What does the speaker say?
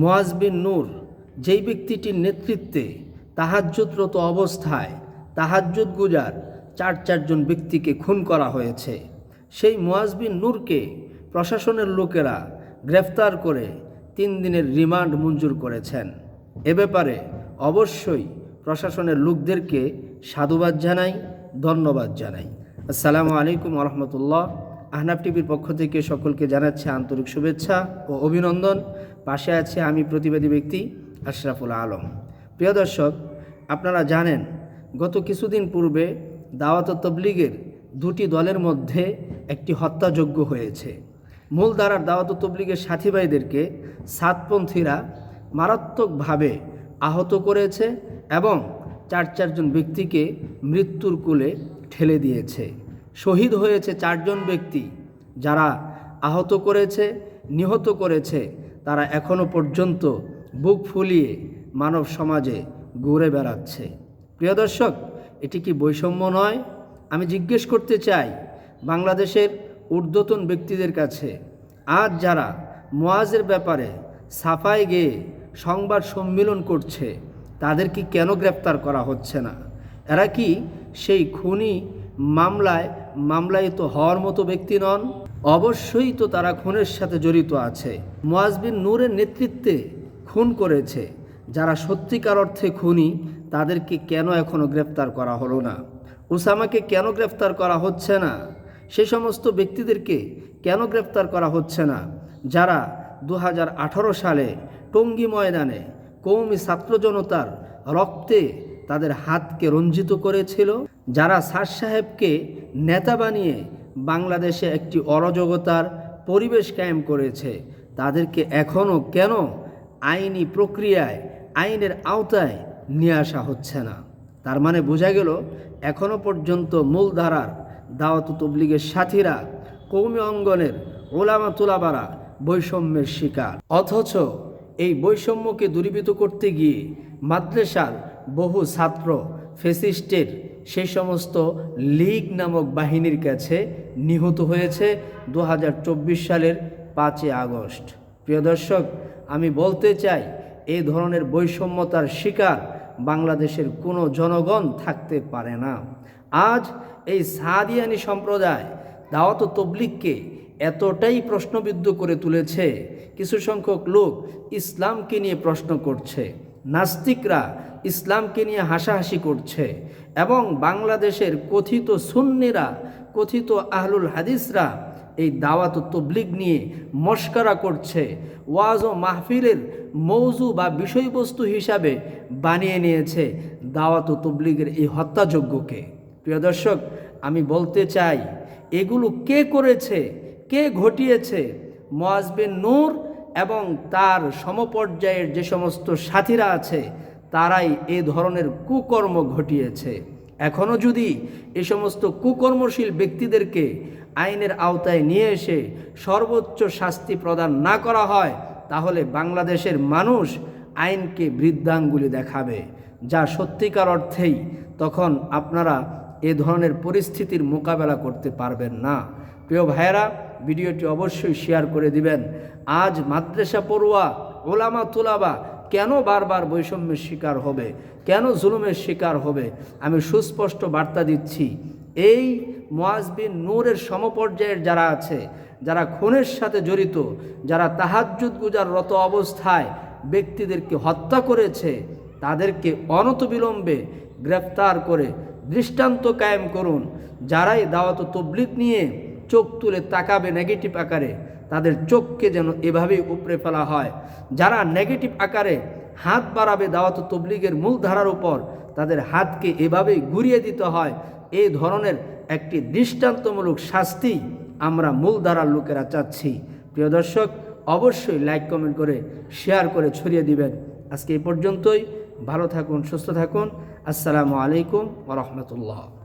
মোয়াজ বিন নূর, যেই ব্যক্তিটির নেতৃত্বে তাহাজ্জুদরত অবস্থায় তাহাজ্জুদ গুজার চার চারজন ব্যক্তিকে খুন করা হয়েছে, সেই মোয়াজ বিন নূরকে প্রশাসনের লোকেরা গ্রেফতার করে তিন দিনের রিমান্ড মঞ্জুর করেছেন। এ ব্যাপারে অবশ্যই প্রশাসনের লোকদেরকে সাধুবাদ জানাই, ধন্যবাদ জানাই। আসসালামু আলাইকুম রহমতুল্লাহ। আহনাব টিভির পক্ষ থেকে সকলকে জানাচ্ছে আন্তরিক শুভেচ্ছা ও অভিনন্দন। পাশে আছে আমি প্রতিবাদী ব্যক্তি আশরাফুল আলম। প্রিয় দর্শক, আপনারা জানেন, গত কিছুদিন পূর্বে দাওয়াত তবলিগের দুটি দলের মধ্যে একটি হত্যাযজ্ঞ হয়েছে। মূল ধারার দাওয়াত তবলিগের সাথী ভাইদেরকে সাতপন্থীরা মারাত্মকভাবে আহত করেছে এবং চার চারজন ব্যক্তিকে মৃত্যুর কোলে ঠেলে দিয়েছে। শহীদ হয়েছে চারজন ব্যক্তি। যারা আহত করেছে, নিহত করেছে, তারা এখনও পর্যন্ত বুক ফুলিয়ে মানব সমাজে ঘুরে বেড়াচ্ছে। প্রিয় দর্শক, এটি কি বৈষম্য নয়? আমি জিজ্ঞেস করতে চাই বাংলাদেশের ঊর্ধ্বতন ব্যক্তিদের কাছে। আজ যারা মোয়াজের ব্যাপারে সাফাই গিয়ে সংবাদ সম্মেলন করছে, তাদের কি কেন গ্রেপ্তার করা হচ্ছে না? এরা কি সেই খুনি মামলায় মামলায়িত হওয়ার মতো ব্যক্তি নন, অবশ্যই তো তারা খুনের সাথে জড়িত আছে। মোয়াজবিন নূরের নেতৃত্বে খুন করেছে। যারা সত্যিকার অর্থে খুনি, তাদেরকে কেন এখনও গ্রেপ্তার করা হলো না? উসামাকে কেন গ্রেপ্তার করা হচ্ছে না? সে সমস্ত ব্যক্তিদেরকে কেন গ্রেপ্তার করা হচ্ছে না? যারা দু হাজার আঠারো সালে টঙ্গী ময়দানে কৌমি ছাত্র জনতার রক্তে তাদের হাতকে রঞ্জিত করেছিল, যারা সার সাহেবকে নেতা বানিয়ে বাংলাদেশে একটি অরাজকতার পরিবেশ কায়েম করেছে। তাদেরকে এখনও কেন আইনি প্রক্রিয়ায়, আইনের আওতায় নিয়ে আসা হচ্ছে না? তার মানে বোঝা গেল এখনও পর্যন্ত মূলধারার দাওয়াত তবলিগের সাথীরা কৌমি অঙ্গনের ওলামা তুলাবারা বৈষম্যের শিকার। অথচ এই বৈষম্যকে দূরীভূত করতে গিয়ে মাদ্রাসার বহু ছাত্র ফেসিস্টের সেই সমস্ত লীগ নামক বাহিনীর কাছে নিহত হয়েছে দু হাজার চব্বিশ সালের পাঁচই আগস্ট। প্রিয় দর্শক, আমি বলতে চাই এই ধরনের বৈষম্যতার শিকার বাংলাদেশের কোনো জনগণ থাকতে পারে না। আজ এই সাদিয়ানি সম্প্রদায় দাওয়াত ও তবলিগকে এতটাই প্রশ্নবিদ্ধ করে তুলেছে, কিছু সংখ্যক লোক ইসলামকে নিয়ে প্রশ্ন করছে। নাস্তিকরা ইসলামকে নিয়ে হাসাহাসি করছে এবং বাংলাদেশের কথিত সুন্নিরা, কথিত আহলুল হাদিসরা এই দাওয়াত তবলিগ নিয়ে মস্করা করছে। ওয়াজ ও মাহফিলের মৌজু বা বিষয়বস্তু হিসাবে বানিয়ে নিয়েছে দাওয়াত তবলিগের এই হত্যাযজ্ঞকে। প্রিয় দর্শক, আমি বলতে চাই, এগুলো কে করেছে, কে ঘটিয়েছে? মোয়াজবিন নূর এবং তার সমপর্যায়ের যে সমস্ত সাথীরা আছে, তারাই এ ধরনের কুকর্ম ঘটিয়েছে। এখনও যদি এ সমস্ত কুকর্মশীল ব্যক্তিদেরকে আইনের আওতায় নিয়ে এসে সর্বোচ্চ শাস্তি প্রদান না করা হয়, তাহলে বাংলাদেশের মানুষ আইনকে বৃদ্ধাঙ্গুলি দেখাবে, যা সত্যিকার অর্থেই তখন আপনারা এ ধরনের পরিস্থিতির মোকাবেলা করতে পারবেন না। প্রিয় ভাইয়েরা ভিডিওটি অবশ্যই শেয়ার করে দিবেন। আজ মাদ্রাসা পড়ুয়া, ওলামা তুলাবা কেন বারবার বৈষম্যের শিকার হবে? কেন জুলুমের শিকার হবে? আমি সুস্পষ্ট বার্তা দিচ্ছি। এই মোয়াজবিন নূরের সমপর্যায়ের যারা আছে, যারা খুনের সাথে জড়িত, যারা তাহাজ্জুদ গুজার রত অবস্থায় ব্যক্তিদেরকে হত্যা করেছে, তাদেরকে অনতবিলম্বে গ্রেফতার করে দৃষ্টান্ত কায়েম করুন। যারাই দাওয়াত তবলিক নিয়ে চোখ তুলে তাকাবে নেগেটিভ আকারে, তাদের চোখকে যেন এভাবেই উপড়ে ফেলা হয়। যারা নেগেটিভ আকারে হাত বাড়াবে দাওয়াত তবলিগের মূল ধারার উপর, তাদের হাতকে এভাবেই ঘুরিয়ে দিতে হয়। এই ধরনের একটি দৃষ্টান্তমূলক শাস্তি আমরা মূল ধারার লোকেরা চাচ্ছি। প্রিয় দর্শক, অবশ্যই লাইক কমেন্ট করে শেয়ার করে ছড়িয়ে দিবেন। আজকে এই পর্যন্তই। ভালো থাকুন, সুস্থ থাকুন। আসসালামু আলাইকুম রহমতুল্লাহ।